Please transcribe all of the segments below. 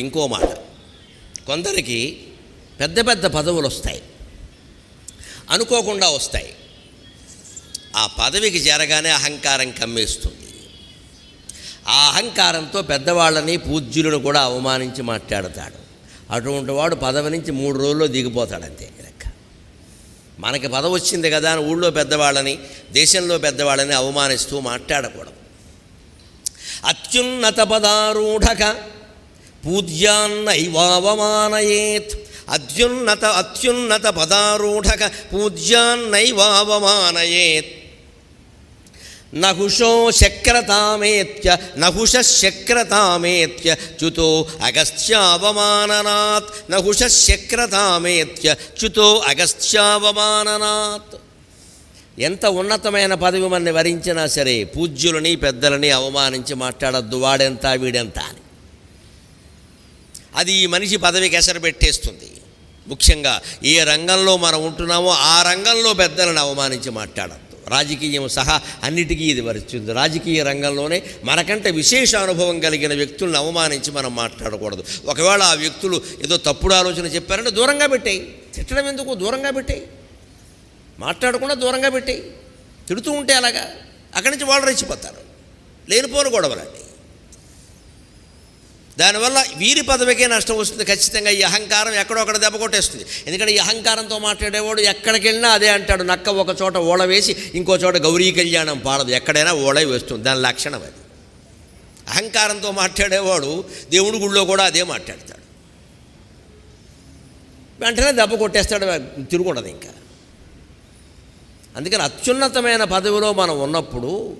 ఇప్పుడు ఇంకో మాట. కొందరికి పెద్ద పెద్ద పదవులు వస్తాయి. అనుకోకుండా వస్తాయి. ఆ పదవికి చేరగానే అహంకారం కమ్మేస్తుంది. ఆ అహంకారంతో పెద్దవాళ్ళని పూజ్యులను కూడా అవమానించి మాట్లాడతాడు. అటువంటి వాడు పదవి నుంచి మూడు రోజుల్లో దిగిపోతాడు అంతే లెక్క. మనకి పదవి వచ్చింది కదా అని ఊళ్ళో పెద్దవాళ్ళని దేశంలో పెద్దవాళ్ళని అవమానిస్తూ మాట్లాడకూడదు. అత్యున్నత పదారూఢక పూజ్యాన్నైవావమానయేత్. అత్యున్నత అత్యున్నత పదారూఢక పూజ్యాన్నైవావమానయేత్. నహుషో శక్రతామేత్య నహుష శక్రతామేత్య చ్యుతో అగస్త్యావమాననాత్. నహుష శక్రతామేత్య చ్యుతో అగస్త్యావమాననాత్. ఎంత ఉన్నతమైన పదవి మనని వరించినా సరే పూజ్యులని పెద్దలని అవమానించి మాట్లాడద్దు వాడెంత వీడెంత అని. అది ఈ మనిషి పదవికి ఎసరు పెట్టేస్తుంది. ముఖ్యంగా ఏ రంగంలో మనం ఉంటున్నామో ఆ రంగంలో పెద్దలను అవమానించి మాట్లాడద్దు. రాజకీయం సహా అన్నిటికీ ఇది వరిస్తుంది రాజకీయ రంగంలోనే మనకంటే విశేష అనుభవం కలిగిన వ్యక్తులను అవమానించి మనం మాట్లాడకూడదు. ఒకవేళ ఆ వ్యక్తులు ఏదో తప్పుడు ఆలోచన చెప్పారంటే దూరంగా పెట్టేయి. తిట్టడం ఎందుకు? దూరంగా పెట్టేయి. మాట్లాడకుండా దూరంగా పెట్టేయి. తిడుతూ ఉంటే అలాగా అక్కడి నుంచి వాళ్ళు రెచ్చిపోతారు. లేనిపోను గొడవలండి. దానివల్ల వీరి పదవికే నష్టం వస్తుంది ఖచ్చితంగా. ఈ అహంకారం ఎక్కడో అక్కడ దెబ్బ కొట్టేస్తుంది. ఎందుకంటే ఈ అహంకారంతో మాట్లాడేవాడు ఎక్కడికి వెళ్ళినా అదే అంటాడు. నక్క ఒక చోట ఓళ వేసి ఇంకో చోట గౌరీ కళ్యాణం పాడదు ఎక్కడైనా ఓడే వేస్తుంది. దాని లక్షణం అది. అహంకారంతో మాట్లాడేవాడు దేవుడి గుళ్ళో కూడా అదే మాట్లాడతాడు. వెంటనే దెబ్బ కొట్టేస్తాడు. తిరుగుండదు ఇంకా. అందుకని అత్యున్నతమైన పదవిలో మనం ఉన్నప్పుడు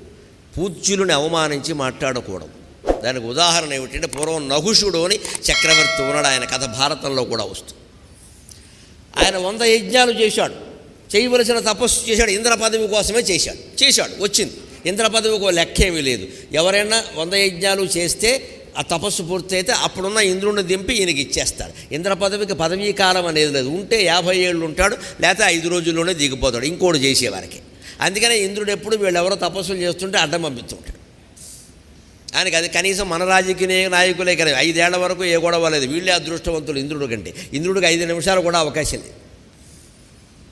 పూజ్యులను అవమానించి మాట్లాడకూడదు. దానికి ఉదాహరణ ఏమిటంటే పూర్వం నహుషుడు అని చక్రవర్తి ఉన్నాడు. ఆయన కథ భారతంలో కూడా వస్తుంది. ఆయన వంద యజ్ఞాలు చేశాడు. చేయవలసిన తపస్సు చేశాడు. ఇంద్ర పదవి కోసమే చేశాడు. చేశాడు. వచ్చింది. ఇంద్ర పదవికి లెక్క ఏమీ లేదు. ఎవరైనా వంద యజ్ఞాలు చేస్తే ఆ తపస్సు పూర్తయితే అప్పుడున్న ఇంద్రుడిని దింపి ఈయనకి ఇచ్చేస్తారు. ఇంద్ర పదవికి పదవీ కాలం అనేది లేదు. ఉంటే యాభై ఏళ్ళు ఉంటాడు లేకపోతే ఐదు రోజుల్లోనే దిగిపోతాడు. ఇంకోటి చేసేవారికి. అందుకనే ఇంద్రుడు ఎప్పుడు వీళ్ళెవరో తపస్సులు చేస్తుంటే అడ్డం పంపిస్తుంటాడు ఆయనకి అది కనీసం మన రాజకీయ నాయకులే కదా ఐదేళ్ళ వరకు ఏ గొడవ లేదు. వీళ్ళే అదృష్టవంతులు ఇంద్రుడు కంటే. ఇంద్రుడికి ఐదు నిమిషాలు కూడా అవకాశం లేదు.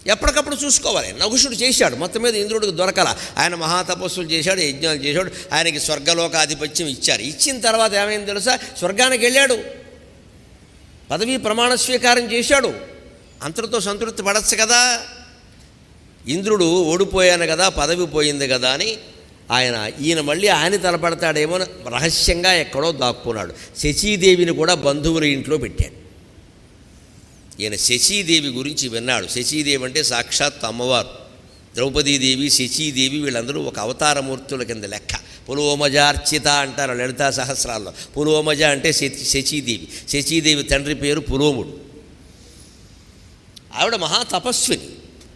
ఎప్పటికప్పుడు చూసుకోవాలి. నగుషుడు చేశాడు. మొత్తం మీద ఇంద్రుడికి దొరకల. ఆయన మహాతపస్సులు చేశాడు యజ్ఞాలు చేశాడు. ఆయనకి స్వర్గలోకాధిపత్యం ఇచ్చారు. ఇచ్చిన తర్వాత ఏమైంది తెలుసా? స్వర్గానికి వెళ్ళాడు. పదవీ ప్రమాణ స్వీకారం చేశాడు. అంతటితో సంతృప్తి పడచ్చు కదా. ఇంద్రుడు ఓడిపోయాను కదా పదవి పోయింది కదా అని ఆయన ఈయన మళ్ళీ ఆయన తలపడతాడేమో రహస్యంగా ఎక్కడో దాక్కున్నాడు. శశీదేవిని కూడా బంధువుల ఇంట్లో పెట్టాడు. ఈయన శశీదేవి గురించి విన్నాడు. శశీదేవి అంటే సాక్షాత్ అమ్మవారు. ద్రౌపదీదేవి శశీదేవి వీళ్ళందరూ ఒక అవతారమూర్తుల కింద లెక్క. పులోమజార్చిత అంటారు లలితా సహస్రాల్లో. పులోమజ అంటే శచి శచీదేవి శచీదేవి తండ్రి పేరు పులోముడు. ఆవిడ మహాతపస్విని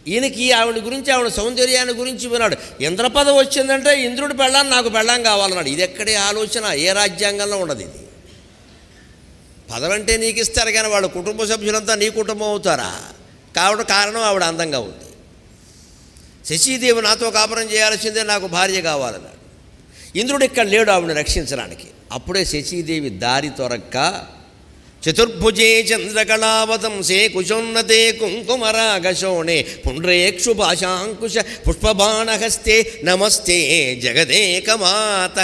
ఈయనకి ఆవిడ గురించి ఆవిడ సౌందర్యాన్ని గురించి విన్నాడు. ఇంద్రపదం వచ్చిందంటే ఇంద్రుడు పెళ్ళాన్ని నాకు పెళ్ళాం కావాలన్నాడు. ఇది ఎక్కడే ఆలోచన ఏ రాజ్యాంగంలో ఉండదు ఇది? పదవంటే నీకు ఇస్తారు కానీ వాళ్ళ కుటుంబ సభ్యులంతా నీ కుటుంబం అవుతారా? కావడం కారణం ఆవిడ అందంగా ఉంది. శశీదేవి నాతో కాపురం చేయాల్సిందే నాకు భార్య కావాలన్నాడు. ఇంద్రుడు ఇక్కడ లేడు ఆవిడని రక్షించడానికి. అప్పుడే శశీదేవి దారి తొరక్క చతుర్భుజే చంద్రకళావతంసే కుశోన్నతే కుంకుమరాగశోణే పుండ్రేక్షు భాషాంకుశ పుష్పబాణహస్తే నమస్తే జగదేకమాత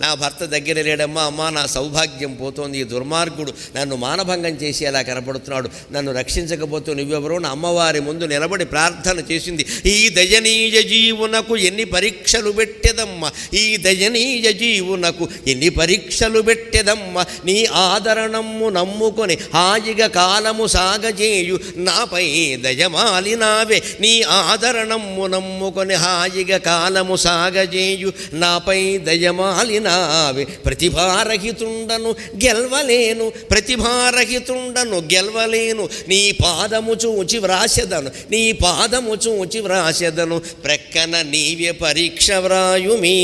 నా భర్త దగ్గర లేడమ్మా అమ్మా నా సౌభాగ్యం పోతోంది ఈ దుర్మార్గుడు నన్ను మానభంగం చేసేలా కనపడుతున్నాడు. నన్ను రక్షించకపోతే నువ్వెవరో? నా అమ్మవారి ముందు నిలబడి ప్రార్థన చేసింది. ఈ దయనీయ జీవునకు ఎన్ని పరీక్షలు పెట్టెదమ్మా? ఈ దయనీయ జీవునకు ఎన్ని పరీక్షలు పెట్టెదమ్మా? నీ ఆదరణం నమ్ము నమ్ముకొని హాయిగా కాలము సాగజేయు. నాపై దయమాలినావే నీ ఆదరణము నమ్ముకొని హాయిగా కాలము సాగజేయు. నాపై దయమాలినావే ప్రతిభారహితుండను గెల్వలేను. ప్రతిభారహితుండను గెల్వలేను. నీ పాదము చూచి వ్రాసెదను. నీ పాదము చూచి వ్రాసెదను. ప్రక్కన నీవే పరీక్ష వ్రాయుమీ.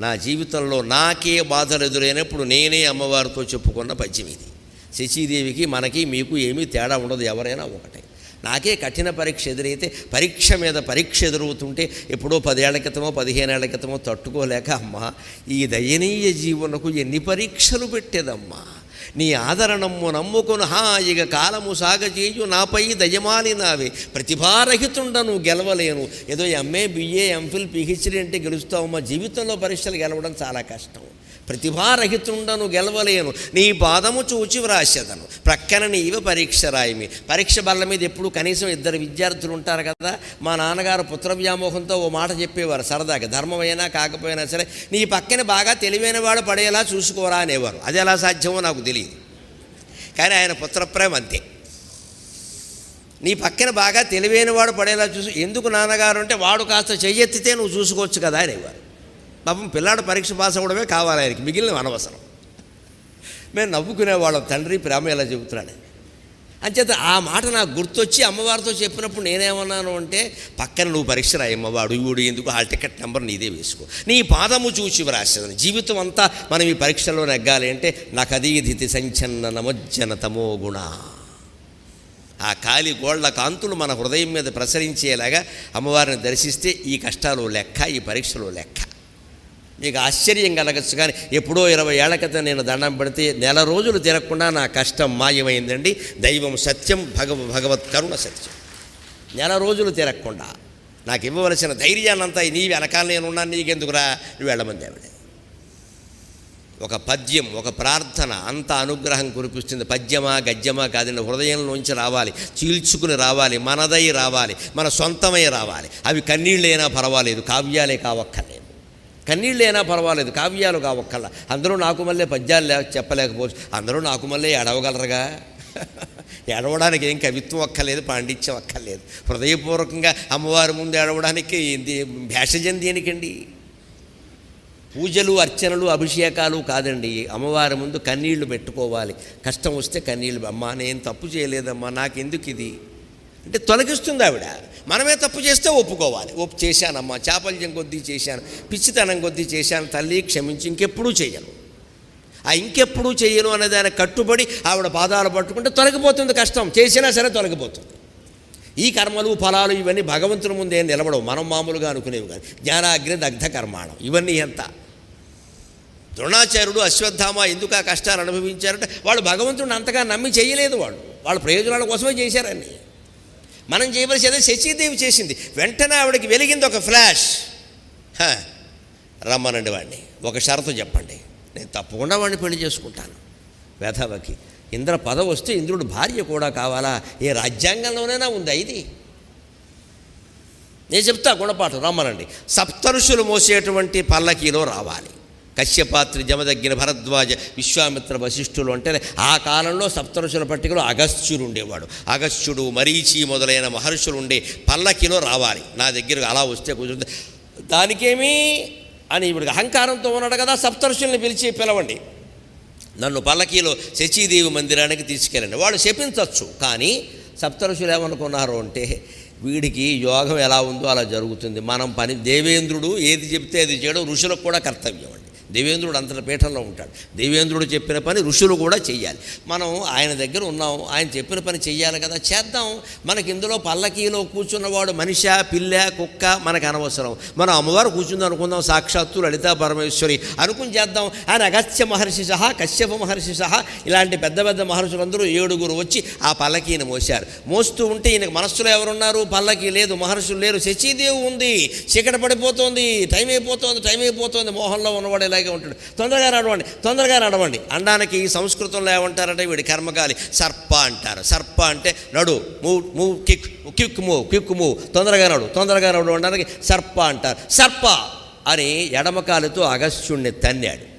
నా జీవితంలో నాకే బాధలు ఎదురైనప్పుడు నేనే అమ్మవారితో చెప్పుకున్న పద్యం ఇది. శచీదేవికి మనకి మీకు ఏమీ తేడా ఉండదు ఎవరైనా ఒకటే. నాకే కఠిన పరీక్ష ఎదురైతే పరీక్ష మీద పరీక్ష ఎదురవుతుంటే ఎప్పుడో పదేళ్ళ క్రితమో పదిహేనేళ్ళ క్రితమో తట్టుకోలేక అమ్మా ఈ దయనీయ జీవనకు ఎన్ని పరీక్షలు పెట్టేదమ్మా? నీ ఆదరణము నమ్ముకుని ఇక కాలము సాగజేయు నాపై దయమాలి నావే ప్రతిభారహితుండను గెలవలేను. ఏదో ఎంఏ బిఏ ఎంఫిల్ పిహెచ్డీ అంటే గెలుస్తావు మా జీవితంలో పరీక్షలు గెలవడం చాలా కష్టం. ప్రతిభారహితుండను గెలవలేను. నీ పాదము చూచి వ్రాసేదను. ప్రక్కన నీవ పరీక్ష రాయిమి. పరీక్ష బల్ల మీద ఎప్పుడు కనీసం ఇద్దరు విద్యార్థులు ఉంటారు కదా? మా నాన్నగారు పుత్ర వ్యామోహంతో ఓ మాట చెప్పేవారు సరదాగా. ధర్మమైనా కాకపోయినా సరే నీ పక్కన బాగా తెలివైన వాడు పడేలా చూసుకోరా అనేవారు. అది ఎలా సాధ్యమో నాకు తెలియదు. కానీ ఆయన పుత్రప్రేమ అంతే. నీ పక్కన బాగా తెలివైన వాడు పడేలా చూసి ఎందుకు నాన్నగారు అంటే వాడు కాస్త చెయ్యెత్తితే నువ్వు చూసుకోవచ్చు కదా అనేవారు. పాపం పిల్లాడు పరీక్ష పాస్ అవ్వడమే కావాలి ఆయనకి మిగిలిన అనవసరం. మేము నవ్వుకునేవాళ్ళం తండ్రి ప్రేమ ఎలా చెబుతున్నాడు? అంచేత ఆ మాట నాకు గుర్తొచ్చి అమ్మవారితో చెప్పినప్పుడు నేనేమన్నాను అంటే పక్కన నువ్వు పరీక్ష రాయమ్మ వాడు వీడు ఎందుకు హాల్ టికెట్ నెంబర్ నీదే వేసుకో. నీ పాదము చూచి వ్రాసేదని జీవితం అంతా మనం ఈ పరీక్షలో నెగ్గాలి అంటే నాకు అదీధితి సంచన్న నమజ్జన తమో గుణ ఆ కాలి గోళ్ళ కాంతులు మన హృదయం మీద ప్రసరించేలాగా అమ్మవారిని దర్శిస్తే ఈ కష్టాలు లెక్క ఈ పరీక్షలు లెక్క. మీకు ఆశ్చర్యం కలగచ్చు కానీ ఎప్పుడో ఇరవై ఏళ్ళ క్రితం నేను దండం పెడితే నెల రోజులు తిరగకుండా నా కష్టం మాయమైందండి. దైవం సత్యం భగవ భగవత్ కరుణ సత్యం. నెల రోజులు తిరగకుండా నాకు ఇవ్వవలసిన ధైర్యాన్నంతా నీ వెనకాల నేను ఉన్నాను నీకెందుకురా? నువ్వు వెళ్ళమంది ఆవిడ ఒక పద్యం ఒక ప్రార్థన అంత అనుగ్రహం కురిపిస్తుంది. పద్యమా గద్యమా కాదండి హృదయంలోంచి రావాలి చీల్చుకుని రావాలి మనదై రావాలి మన సొంతమై రావాలి. అవి కన్నీళ్ళైనా పర్వాలేదు కావ్యాలే కావక్కర్లేదు. కన్నీళ్ళైనా పర్వాలేదు కావ్యాలు కావక్కల్లా అందరూ నాకు మళ్ళీ పద్యాలు లే చెప్పలేకపోవచ్చు. అందరూ నాకు మళ్ళీ ఎడవగలరుగా ఎడవడానికి ఏం కవిత్వం అక్కర్లేదు పాండిత్యం అక్కర్లేదు హృదయపూర్వకంగా అమ్మవారి ముందు ఎడవడానికి భేషజం దేనికండి? పూజలు అర్చనలు అభిషేకాలు కాదండి. అమ్మవారి ముందు కన్నీళ్ళు పెట్టుకోవాలి. కష్టం వస్తే కన్నీళ్ళు అమ్మా నేను తప్పు చేయలేదమ్మా నాకెందుకు ఇది అంటే తొలగిస్తుంది ఆవిడ. మనమే తప్పు చేస్తే ఒప్పుకోవాలి. ఒప్పు చేశానమ్మా చేపల్యం కొద్దీ చేశాను పిచ్చితనం కొద్దీ చేశాను తల్లి క్షమించి ఇంకెప్పుడూ చేయను. ఆ ఇంకెప్పుడూ చేయను అనే దాన్ని కట్టుబడి ఆవిడ పాదాలు పట్టుకుంటే తొలగిపోతుంది కష్టం. చేసినా సరే తొలగిపోతుంది. ఈ కర్మలు ఫలాలు ఇవన్నీ భగవంతుని ముందే నిలబడవు. మనం మామూలుగా అనుకునేవి కానీ జ్ఞానాగ్ని దగ్ధ కర్మాణం. ఇవన్నీ ఎంత? ద్రోణాచార్యుడు అశ్వత్థామ ఎందుకు ఆ కష్టాలు అనుభవించారంటే వాళ్ళు భగవంతుడిని అంతగా నమ్మి చేయలేదు వాళ్ళు. వాళ్ళ ప్రయోజనాల కోసమే చేశారని మనం చేయవలసి శచీదేవి చేసింది. వెంటనే ఆవిడకి వెలిగింది ఒక ఫ్లాష్. హ, రమ్మనండి వాడిని ఒక షరతు చెప్పండి. నేను తప్పకుండా వాడిని పెళ్ళి చేసుకుంటాను. వేధవకి. ఇంద్ర పదవి వస్తే ఇంద్రుడు భార్య కూడా కావాలా? ఏ రాజ్యాంగంలోనైనా ఉందా ఇది? నేను చెప్తా గుణపాఠం రమ్మనండి. సప్తరుషులు మోసేటువంటి పల్లకీలో రావాలి. కశ్యపాత్రి జమదగ్గిన భరద్వాజ విశ్వామిత్ర వశిష్ఠులు అంటే ఆ కాలంలో సప్తరుషుల పట్టికలో అగస్త్యుడు ఉండేవాడు. అగస్త్యుడు మరీచి మొదలైన మహర్షులు ఉండే పల్లకిలో రావాలి. నా దగ్గర అలా వస్తే కుదురుతుంది. దానికేమీ అని ఇప్పుడు అహంకారంతో ఉన్నాడు కదా సప్తరుషుల్ని పిలిచి పిలవండి. నన్ను పల్లకీలో శచీదేవి మందిరానికి తీసుకెళ్ళండి. వాళ్ళు శపించవచ్చు కానీ సప్తరుషులు ఏమనుకున్నారు అంటే వీడికి యోగం ఎలా ఉందో అలా జరుగుతుంది. మనం పని దేవేంద్రుడు ఏది చెప్తే అది చేయడం ఋషులకు కూడా కర్తవ్యం. దేవేంద్రుడు అంతటి పీఠంలో ఉంటాడు. దేవేంద్రుడు చెప్పిన పని ఋషులు కూడా చెయ్యాలి. మనం ఆయన దగ్గర ఉన్నాం ఆయన చెప్పిన పని చెయ్యాలి కదా. చేద్దాం. మనకి ఇందులో పల్లకీలో కూర్చున్నవాడు మనిషి పిల్ల కుక్క మనకు అనవసరం. మనం అమ్మవారు కూర్చుంది అనుకుందాం సాక్షాత్తు లలితా పరమేశ్వరి అనుకుని చేద్దాం. ఆయన అగస్త్య మహర్షి సహా కశ్యప మహర్షి సహా ఇలాంటి పెద్ద పెద్ద మహర్షులందరూ ఏడుగురు వచ్చి ఆ పల్లకీని మోశారు. మోస్తూ ఉంటే ఈయనకు మనస్సులో ఎవరున్నారు? పల్లకీ లేదు మహర్షులు లేరు. శచీదేవి ఉంది. చీకట పడిపోతుంది. టైం అయిపోతోంది టైం అయిపోతోంది. మోహంలో ఉన్నవాడు అలాగే ఉంటాడు. తొందరగా నడవండి తొందరగా నడవండి. అనడానికి సంస్కృతంలో ఏమంటారంటే వీడి కర్మకాలి సర్ప అంటారు. సర్ప అంటే నడు move move kick quick move quick move తొందరగా నడు తొందరగా నడు అనడానికి సర్ప అంటారు. సర్ప అని ఎడమకాలుతో అగస్త్యుణ్ణి తన్నాడు.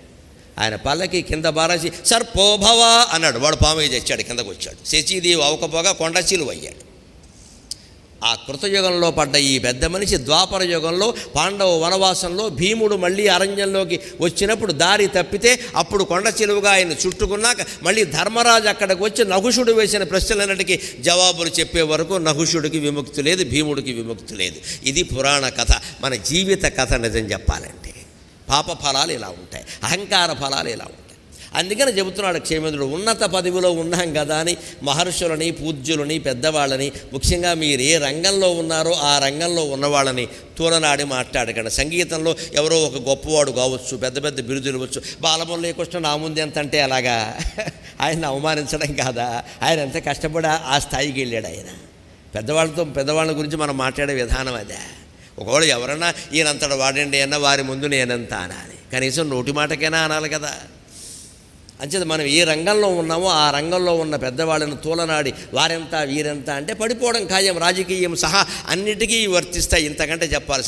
ఆయన పల్లకి కింద బారాసి సర్పోభవ అన్నాడు. వాడు పామయ్య తెచ్చాడు కిందకు వచ్చాడు. శచీదేవి అవకపోగా కొండ అయ్యాడు ఆ కృతయుగంలో పడ్డ ఈ పెద్ద మనిషి ద్వాపర యుగంలో పాండవ వనవాసంలో భీముడు మళ్ళీ అరణ్యంలోకి వచ్చినప్పుడు దారి తప్పితే అప్పుడు కొండ చెలువుగా ఆయన చుట్టుకున్నాక మళ్ళీ ధర్మరాజు అక్కడికి వచ్చి నహుషుడు వేసిన ప్రశ్నలన్నిటికీ జవాబులు చెప్పే వరకు నహుషుడికి విముక్తి లేదు భీముడికి విముక్తి లేదు. ఇది పురాణ కథ. మన జీవిత కథ నిజం చెప్పాలంటే పాప ఫలాలు ఇలా ఉంటాయి అహంకార ఫలాలు ఇలా ఉంటాయి. అందుకని చెబుతున్నాడు క్షేమేంద్రుడు ఉన్నత పదవిలో ఉన్నాం కదా అని మహర్షులని పూజ్యులని పెద్దవాళ్ళని ముఖ్యంగా మీరు ఏ రంగంలో ఉన్నారో ఆ రంగంలో ఉన్నవాళ్ళని తూలనాడి మాట్లాడకండి. సంగీతంలో ఎవరో ఒక గొప్పవాడు కావచ్చు పెద్ద పెద్ద బిరుదులు ఇవ్వచ్చు. బాలమురళీ కృష్ణ నా ముందు ఎంత అంటే అలాగా? ఆయన అవమానించడం కాదా? ఆయన ఎంత కష్టపడి? ఆ- స్థాయికి వెళ్ళాడు ఆయన. పెద్దవాళ్ళతో పెద్దవాళ్ళ గురించి మనం మాట్లాడే విధానం అదే. ఒకవేళ ఎవరన్నా ఈయనంతటి వాడండి అన్న వారి ముందు నేనంత అనాలి. కనీసం నోటి మాటకైనా అనాలి కదా. అంచేత మనం ఏ రంగంలో ఉన్నామో ఆ రంగంలో ఉన్న పెద్దవాళ్ళని తూలనాడి వారెంత వీరెంత అంటే పడిపోవడం ఖాయం రాజకీయం సహా అన్నిటికీ వర్తిస్తాయి. ఇంతకంటే చెప్పాల్సి